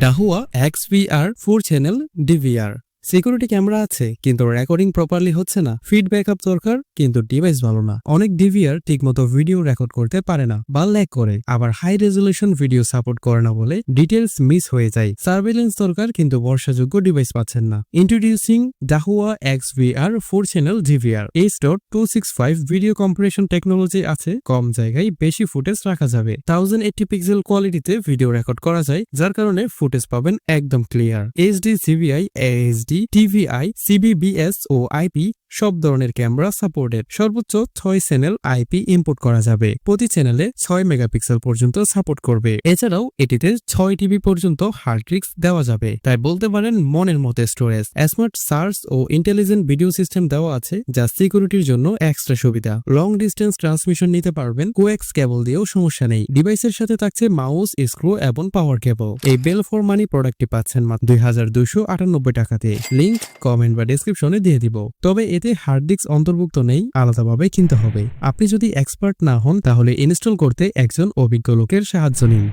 Dahua X VR four channel DVR security camera আছে, কিন্তু recording properly হচ্ছে না। ফিড ব্যাকআপ দরকার, কিন্তু ডিভাইস ভালো না। অনেক ডিভিআর ঠিকমতো ভিডিও রেকর্ড করতে পারে না বা ল্যাগ করে। আবার হাই রেজলিউশন ভিডিও সাপোর্ট করে না বলে ডিটেলস মিস হয়ে যায়। সার্ভেলেন্স দরকার, কিন্তু বর্ষাযোগ্য ডিভাইস পাচ্ছেন না। Introducing Dahua X VR four channel DVR H dot two six five video compression technology আছে, কম জায়গায় বেশি ফুটেজ রাখা যাবে। থাউজেন্ড এইটটি পিক্সেল কোয়ালিটিতে ভিডিও রেকর্ড করা যায়, যার কারণে ফুটেজ পাবেন একদম clear HD CVI HD TVI, CVBS ও আইপি সব ধরনের ক্যামেরা সাপোর্টেড সর্বোচ্চ ছয় চ্যানেল আইপি ইম্পোর্ট করা যাবে। প্রতি চ্যানেলে ছয় মেগাপিক্সেল পর্যন্ত সাপোর্ট করবে। এছাড়াও এটিতে ছয় টিবি পর্যন্ত হার্ড ডিস্ক দেওয়া যাবে। তাই বলতে পারেন মনের মতো স্টোরেজ। স্মার্ট সার্চ ও ইন্টেলিজেন্ট ভিডিও সিস্টেম দেওয়া আছে যা সিকিউরিটির জন্য এক্সট্রা সুবিধা। লং ডিস্টেন্স ট্রান্সমিশন নিতে পারবেন। কোয়েক্স কেবল দিয়েও সমস্যা নেই। ডিভাইসের সাথে থাকছে মাউস, স্ক্রু এবং পাওয়ার কেবল। এই বেল ফর মানি প্রোডাক্টটি পাচ্ছেন মাত্র দুই হাজার দুইশো আটানব্বই টাকাতে। লিঙ্ক কমেন্ট বা ডিসক্রিপশনে দিয়ে দিব। তবে এতে হার্ড ডিস্ক অন্তর্ভুক্ত নেই, আলাদাভাবে কিনতে হবে। আপনি যদি এক্সপার্ট না হন, তাহলে ইনস্টল করতে একজন অভিজ্ঞ লোকের সাহায্য নিন।